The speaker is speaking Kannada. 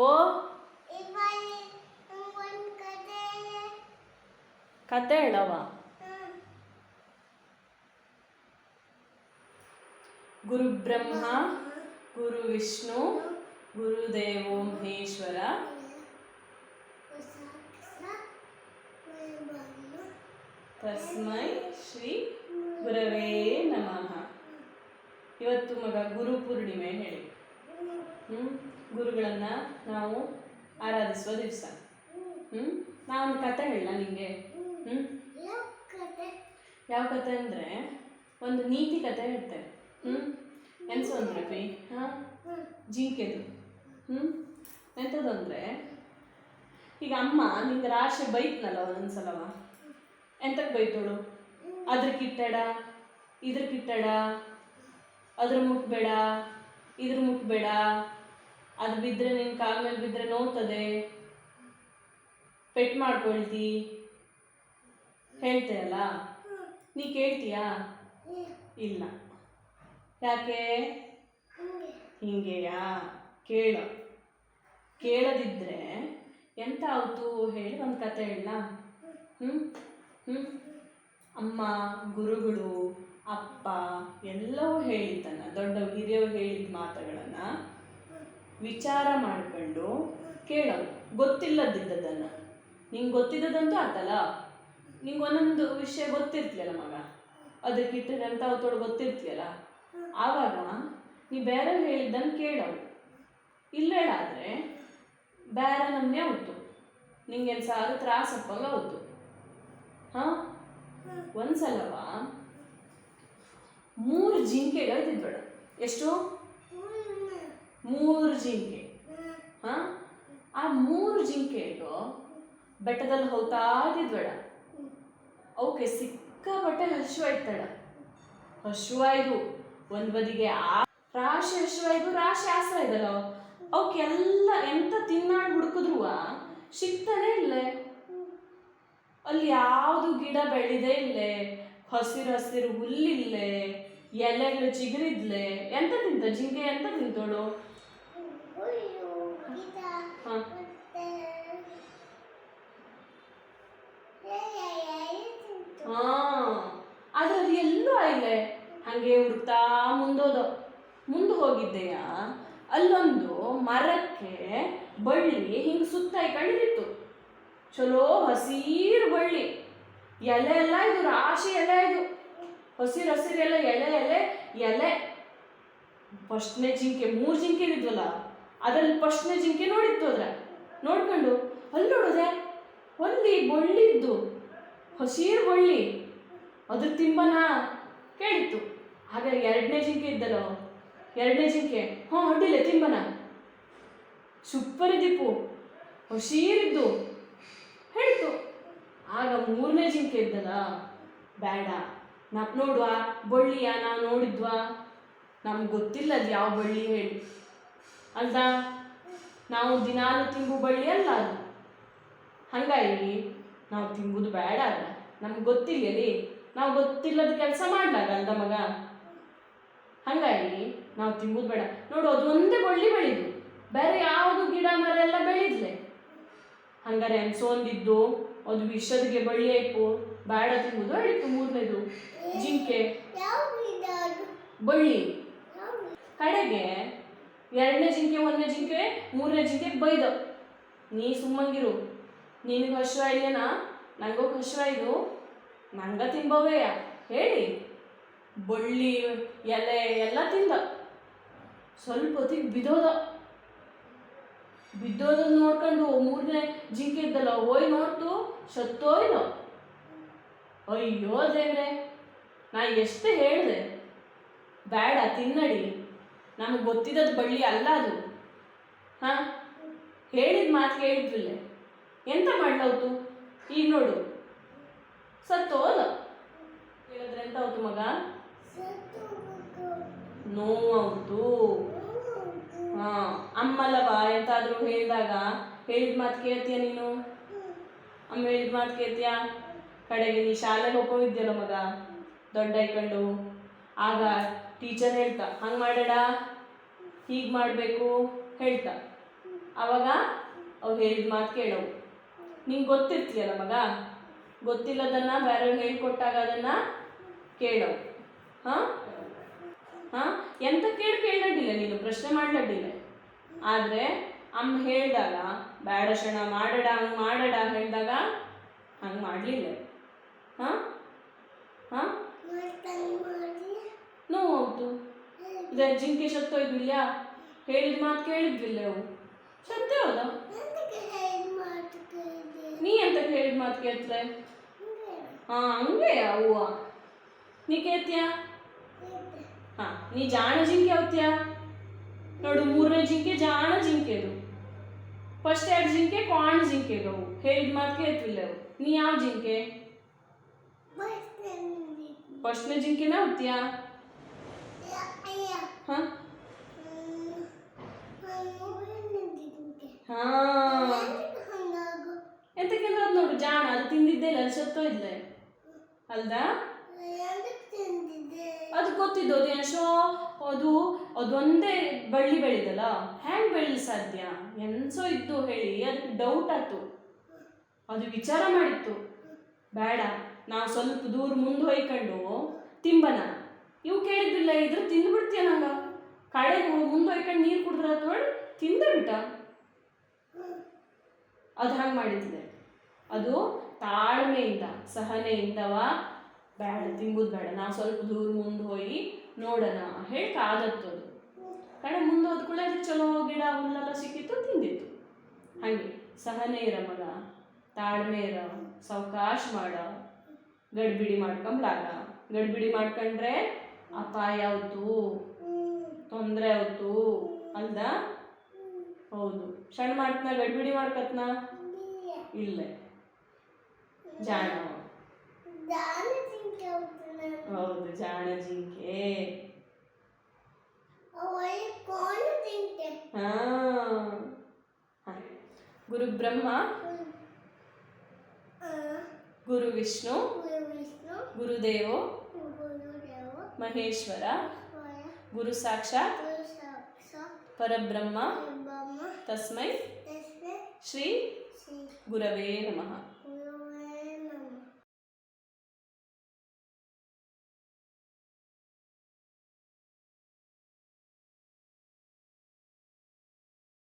ಓ ಕತೆ ಹೇಳವ ಗುರು ಬ್ರಹ್ಮ, ಗುರು ವಿಷ್ಣು ಗುರುದೇವೋ ಮಹೇಶ್ವರ. ತಸ್ಮೈ ಶ್ರೀ ಗುರವೇ ನಮಃ. ಇವತ್ತು ಮಗ ಗುರು ಪೂರ್ಣಿಮೆ ಹೇಳಿ. ಹ್ಮ್? ಗುರುಗಳನ್ನ ನಾವು ಆರಾಧಿಸುವ ದಿವಸ. ಹ್ಮ್? ನಾವೊಂದು ಕತೆ ಹೇಳ ನಿಮಗೆ ಹ್ಮ್? ಯಾವ ಕತೆ ಅಂದರೆ ಒಂದು ನೀತಿ ಕತೆ ಹೇಳ್ತೇವೆ ಹ್ಞೂ ನೆನ್ಸು ಅಂದ್ರೆ ಪಿ ಹಾಂ? ಜಿಂಕೆದು ಹ್ಞೂ ಈಗ ಅಮ್ಮ ನಿಂಗೆ ರಾಶಿ ಬೈತ್ನಲ್ಲ ಒಂದೊಂದ್ಸಲವ? ಎಂತಕ್ಕೆ ಬೈತೋಳು? ಅದ್ರ ಕಿಟ್ಟಡ, ಇದ್ರ ಕಿಟ್ಟಡ, ಅದ್ರ ಮುಟ್ಬೇಡ, ಇದ್ರ ಮುಟ್ಬೇಡ ಅದು ಬಿದ್ದರೆ ನಿನ್ನ ಕಾಲ ಮೇಲೆ ಬಿದ್ದರೆ ನೋಡ್ತದೆ. ಪೆಟ್ ಮಾಡ್ಕೊಳ್ತಿ. ಹೇಳ್ತೀಯಲ್ಲ ನೀ ಕೇಳ್ತೀಯಾ? ಇಲ್ಲ. ಯಾಕೆ? ಹಿಂಗೆಯಾ? ಕೇಳು. ಕೇಳದಿದ್ದರೆ ಎಂತ ಆಯ್ತು? ಹೇಳಿ ಒಂದು ಕತೆ ಹೇಳ ಹ್ಞೂ ಹ್ಞೂ ಅಮ್ಮ, ಗುರುಗಳು, ಅಪ್ಪ ಎಲ್ಲವೂ ಹೇಳಿದ್ದನ್ನು ದೊಡ್ಡ ಹಿರಿಯವ್ರು ಹೇಳಿದ ಮಾತುಗಳನ್ನು ವಿಚಾರ ಮಾಡ್ಕೊಂಡು ಕೇಳೋದು ಗೊತ್ತಿಲ್ಲದಿದ್ದದನ್ನು ನಿಂಗೆ ಗೊತ್ತಿದ್ದದಂತೂ ಆತಲ್ಲ? ನಿಂಗೆ ಒಂದೊಂದು ವಿಷಯ ಗೊತ್ತಿರ್ತೀಯಲ್ಲ ಮಗ? ಅದಕ್ಕೆ ಇಟ್ಟರೆ ಅಂತ ಅವತ್ತೋಳು ಗೊತ್ತಿರ್ತೀಯಲ್ಲ? ಆವಾಗ ನೀ ಬೇರೆ ಹೇಳಿದ್ದನ್ನು ಕೇಳವು ಇಲ್ಲೇಳಾದರೆ ಬೇರೆ ನಮ್ಮನೆ ಹೊತ್ತು ನಿಂಗೆ ಸಾರು ತ್ರಾಸಪ್ಪಲ್ಲ ಅವತ್ತು ಹಾಂ? ಒಂದ್ಸಲವ? ಮೂರು ಜಿಂಕೆಗಳು ತಿದ್ಬೇಡ ಎಷ್ಟು? ಮೂರು ಜಿಂಕೆ. ಹಾ? ಆ ಮೂರು ಜಿಂಕೆಗಳು ಬೆಟ್ಟದಲ್ಲಿ ಹೋಗ್ತಾ ಇದ್ಬೇಡ ಅವಕ್ಕೆ ಸಿಕ್ಕಾಪಟ್ಟೆ ಹಶುವಾಯ್ತಡ ಹಶುವಾಯ್ದು ಒಂದ್ ಬದಿಗೆ ಆ ರಾಶಿ ಹಶುವಾಯ್ದು ರಾಶಿ ಆಸ ಇದಲ್ಲ. ಅವಕ್ಕೆಲ್ಲ ಎಂತ ತಿನ್ನಾಡ್ ಹುಡುಕಿದ್ರು ಸಿಗ್ತಾನೆ ಇಲ್ಲೇ. ಅಲ್ಲಿ ಯಾವುದು ಗಿಡ ಬೆಳೆದೇ ಇಲ್ಲೇ. ಹಸಿರು ಹಸಿರು ಹುಲ್ಲಿಲ್ಲೇ. ಎಲೆಗಳು ಚಿಗುರಿದ್ಲೆ. ಎಂತ ತಿಂತ? ಜಿಂಕೆ ಎಂತ ತಿಂತೋಳು? ಹಾಂ. ಆದ್ರೆ ಅದು ಎಲ್ಲೂ ಆಯ್ಲೆ ಹಾಗೆ ಹುಡುಕ್ತಾ ಮುಂದೋದ. ಮುಂದೆ ಹೋಗಿದ್ದೆಯ? ಅಲ್ಲೊಂದು ಮರಕ್ಕೆ ಬಳ್ಳಿ ಹಿಂಗೆ ಸುತ್ತ ಕಡಿದಿತ್ತು ಚಲೋ ಹಸಿರು ಬಳ್ಳಿ. ಎಲೆ ಎಲ್ಲ ಇದು, ರಾಶಿ ಎಲೆ ಇದು. ಹಸಿರು ಹಸಿರು ಎಲ್ಲ ಎಲೆ ಎಲೆ ಎಲೆ. ಫಸ್ಟ್ನೇ ಜಿಂಕೆ, ಮೂರು ಜಿಂಕೆ ಇದ್ವಲ್ಲ, ಅದ್ರಲ್ಲಿ ಫಸ್ಟ್ನೇ ಜಿಂಕೆ ನೋಡಿತ್ತು ಅದ್ರ ನೋಡ್ಕೊಂಡು, ಅಲ್ಲಿ ನೋಡಿದೆ ಅಲ್ಲಿ ಬಳ್ಳಿದ್ದು. ಹಸಿರು ಬಳ್ಳಿ ಅದು ತಿಂಬನ ಕೇಳಿತ್ತು. ಆಗ ಎರಡನೇ ಜಿಂಕೆ ಇದ್ದಲ್ಲ, ಎರಡನೇ ಜಿಂಕೆ. ಹ್ಞೂ ಹೊಡ್ಡಿಲ್ಲ ತಿಂಬನ ಸುಪ್ಪರ್ ದೀಪು ಹಸಿರಿದ್ದು ಹೇಳಿತು. ಆಗ ಮೂರನೇ ಜಿಂಕೆ ಇದ್ದಲ್ಲ, ಬೇಡ. ನಾ ನೋಡುವ, ಬಳ್ಳಿಯ ನಾ ನೋಡಿದ್ವಾ? ನಮ್ಗೆ ಗೊತ್ತಿಲ್ಲ ಅದು ಯಾವ ಬಳ್ಳಿ ಹೇಳಿ. ಅಲ್ದ, ನಾವು ದಿನಾಲು ತಿಂಬು ಬಳ್ಳಿ ಅಲ್ಲ ಅದು. ಹಂಗಾಗಿ ನಾವು ತಿಂಬುದು ಬೇಡ ಅಲ್ಲ ನಮ್ಗೆ ಗೊತ್ತಿಲ್ಲಲಿ ನಾವು ಗೊತ್ತಿಲ್ಲದ ಕೆಲಸ ಮಾಡ್ಲಾಗ ಮಗ? ಹಂಗಾಗಿ ನಾವು ತಿಂಬುದು ಬೇಡ. ನೋಡು, ಅದು ಒಂದೇ ಬಳ್ಳಿ ಬೆಳೆದು. ಬೇರೆ ಯಾವುದು ಗಿಡ, ಮರ ಎಲ್ಲ ಬೆಳೆದ್ಲೆ. ಹಂಗಾರೆ ಅನ್ಸೋಂದಿದ್ದು ಅದು ವಿಷದಿಗೆ ಬಳ್ಳಿ ಆಯ್ತು ಬೇಡ ತಿಂಬುದು. ಹೇಳಿತ್ತು ಮೂರನೇದು. ಜಿಂಕೆ. ಬಳ್ಳಿ. ಕಡೆಗೆ ಎರಡನೇ ಜಿಂಕೆ, ಒಂದನೇ ಜಿಂಕೆ, ಮೂರನೇ ಜಿಂಕೆ ಬೈದ ನೀ ಸುಮ್ಮಂಗಿರು. ನಿನಗೆ ಹಶ್ವ ಇದೆಯಾ ನನಗೂ ಹಶ್ವ ಇದು. ನಂಗ ತಿಂಬವೇಯ ಹೇಳಿ. ಬಳ್ಳಿ, ಎಲೆ ಎಲ್ಲ ತಿಂದ. ಸ್ವಲ್ಪ ಹೊತ್ತಿಗೆ ಬಿದ್ದೋದ. ಬಿದ್ದೋದನ್ನ ನೋಡ್ಕೊಂಡು ಮೂರನೇ ಜಿಂಕೆ ಇದ್ದಲ್ಲ, ಹೋಯ್ ನೋಡ್ತು ಸತ್ತೋಯ್ದ ಅಯ್ಯೋ ದೇವ್ರೆ, ನಾ ಎಷ್ಟು ಹೇಳಿದೆ? ಬೇಡ ತಿನ್ನಡಿ. ನಮಗೆ ಗೊತ್ತಿದ್ದದ್ದು ಬಳ್ಳಿ ಅಲ್ಲ ಅದು. ಹಾಂ? ಹೇಳಿದ ಮಾತು ಕೇಳಿದ್ವಿಲ್ಲ? ಎಂತ ಮಾಡ್ಲೌತು ಈಗ ನೋಡು. ಸತ್ತೋದ ಹೇಳಿದ್ರೆ ಎಂತ ಆಯ್ತು ಮಗ? ನೋವಾಯ್ತು ಹಾ, ಅಮ್ಮಲ್ಲವ? ಎಂತಾದ್ರೂ ಹೇಳಿದಾಗ ಹೇಳಿದ ಮಾತು ಕೇಳ್ತೀಯ ನೀನು? ಅಮ್ಮ ಹೇಳಿದ ಮಾತು ಕೇಳ್ತೀಯ? ಕಡೆಗೆ ನೀ ಶಾಲೆಗೆ ಹೋಗೋವಿದ್ಯಲ್ಲ ಮಗ? ದೊಡ್ಡ ಇಟ್ಕೊಂಡು ಆಗ ಟೀಚರ್ ಹೇಳ್ತಾ, ಹಂಗೆ ಮಾಡಡ ಹೀಗೆ ಮಾಡಬೇಕು. ಹೇಳ್ತಾ. ಅವಾಗ ಅವ್ರು ಹೇಳಿದ ಮಾತು ಕೇಳವು. ನಿಂಗೆ ಗೊತ್ತಿರ್ತೀಯಲ್ಲ ಮಗ? ಗೊತ್ತಿಲ್ಲದನ್ನ ಬೇರೆಯವ್ರಿಗೆ ಹೇಳ್ಕೊಟ್ಟಾಗ ಅದನ್ನ ಕೇಳೋ. ಹಾಂ? ಹಾಂ? ಎಂತ ಕೇಳಿ ಕೇಳಡ್ಡಿಲ್ಲ ನೀನು, ಪ್ರಶ್ನೆ ಮಾಡ್ಲಡ್ಡಿಲ್ಲ ಆದರೆ ಅಮ್ಮ ಹೇಳಿದಾಗ, ಬೇಡ ಶಣ, ಮಾಡಡ, ಹಂಗೆ ಮಾಡಡ ಹೇಳಿದಾಗ ಹಂಗೆ ಮಾಡಲಿಲ್ಲ. ಹಾಂ? ಹಾಂ? ನೋವು ಹೌದು ಇದೇ ಜಿಂಕೆ ಸತ್ತೋಯ್ದಿಲ್ಲ ಹೇಳಿದ ಮಾತು ಕೇಳಿದ್ವಿಲ್ಲ ಅವು? ಸತ್ಯ ಹೌದಾ ಎಂತಕ್ಕೆ ಹೇಗೆ ಮಾಡ್ತಿದ್ದೆ ನೀ ಅಂತ ಹೇಳಿದ ಮಾತು ಕೇಳ್ತಲೆ ಹಾಂ ಹಂಗೆ ಹೂವ ನೀ ಕೇಳ್ತೀಯಾ ಹಾಂ ನೀ ಜಾಣ ಜಿಂಕೆ ಅವತ್ಯಾ ನೋಡು ಮೂರನೇ ಜಿಂಕೆ ಜಾಣ ಜಿಂಕೆ ಅದು ಫಸ್ಟ್ ಎರಡು ಜಿಂಕೆ ಕ್ವಾಣ ಜಿಂಕೆ ಅವು ಹೇಳಿದ ಮಾತು ಕೇಳ್ತಿಲ್ಲ ಅವು ನೀ ಯಾವ ಜಿಂಕೆ ಬರ್ತಾನೆ ಫಸ್ಟ್ನೇ ಜಿಂಕೆನ ಅವತ್ಯಾ ಅಯ್ಯ ಹಾಂ ಹ್ಮ್. ಹಣ್ಣು ತಿಂದೆ. ಹಾಂ ಎಂತಕ್ಕೆ ಹಂಗಾಗು? ಎಂತಕ್ಕೆಂದ್ರೆ ಅದು ನೋಡು ಜಾಣ ಅದು ತಿಂದಿದ್ದೇ ಇಲ್ಲ ಅದು ಸತ್ತೋಯ್ದ್ಲೆ ಅಲ್ದಾ? ಅದು ಗೊತ್ತಿದ್ದು ಅದು ಎಷ್ಟೋ ಅದು ಅದೊಂದೇ ಬಳ್ಳಿ ಬೆಳೆದಲ್ಲ? ಹ್ಯಾಂಗ್ ಬೆಳಿ ಸಾಧ್ಯ? ಎನ್ಸೋ ಇತ್ತು ಹೇಳಿ ಅದಕ್ಕೆ ಡೌಟ್ ಆಯ್ತು. ಅದು ವಿಚಾರ ಮಾಡಿತ್ತು. ಬೇಡ ನಾ ಸ್ವಲ್ಪ ದೂರ ಮುಂದೆ ಹೋಯ್ಕೊಂಡು ತಿಂಬನ. ಇವು ಕೇಳಿದ್ದಿಲ್ಲ ಇದ್ರ ತಿಂದ್ಬಿಡ್ತೀಯ ನಂಗ ಕಡೆ ಮುಂದೆ ಹೊಯ್ಕೊಂಡು ನೀರು ಕುಡಿದ್ರೆ ತೊಳ್ ತಿಂದ ಬಿಟ್ಟ ಅದು ಹಂಗೆ ಮಾಡಿದ್ದೆ. ಅದು ತಾಳ್ಮೆಯಿಂದ, ಸಹನೆಯಿಂದವ ಬೇಡ ತಿಂಬುದು ಬೇಡ ನಾವು ಸ್ವಲ್ಪ ದೂರ ಮುಂದೆ ಹೋಗಿ ನೋಡೋಣ ಹೇಳಿ ಕಾದತ್ತು ಅದು ಕಡೆ ಮುಂದೆ ಹೋದ್ಕೊಳ್ಳೆ ಅದಕ್ಕೆ ಚಲೋ ಗಿಡ ಹುಲ್ಲೆಲ್ಲ ಸಿಕ್ಕಿತ್ತು, ತಿಂದಿತ್ತು. ಹಂಗೆ ಸಹನೆ ಇರ ಮಗ ತಾಳ್ಮೆ ಇರ ಸಾವಕಾಶ ಮಾಡ, ಗಡ್ಬಿಡಿ ಮಾಡ್ಕೊಂಬ್ಲಾಗ. ಗಡ್ಬಿಡಿ ಮಾಡ್ಕೊಂಡ್ರೆ ಅಪಾಯ ಆಯ್ತು. ತೊಂದರೆ ಆಯ್ತು ಅಲ್ದ? ಹೌದು. ಸಣ್ಣ ಮಾಡ್ತನ ಗಡ್ಬಿಡಿ ಮಾಡ್ಕತ್ನ? ಇಲ್ಲ. ಇಲ್ಲ ಜಾಣ ಅವ. ದಾನ ತಿಂದೆ ಹೋಗ್ತಾನೆ. ಹೌದು ಜಾಣ ಜಿಂಕೆ ಅವಳು ಕೋಣ ತಿಂತೆ. ಹಾ ಹ. ಗುರು ಬ್ರಹ್ಮ ಆ, ಗುರು ವಿಷ್ಣು ಗುರು ವಿಷ್ಣು, ಗುರುದೇವೋ ಗುರುದೇವ, ಮಹೇಶ್ವರ ಸ್ವಯ, ಗುರು ಸಾಕ್ಷಾತ್ ಗುರು ಸಾಕ್ಷಾತ್, ಪರಬ್ರಹ್ಮ ಬ್ರಹ್ಮ, ತಸ್ಮೈ ತಸ್ಮೈ ಶ್ರೀ ಶ್ರೀ ಗುರವೇ ನಮಃ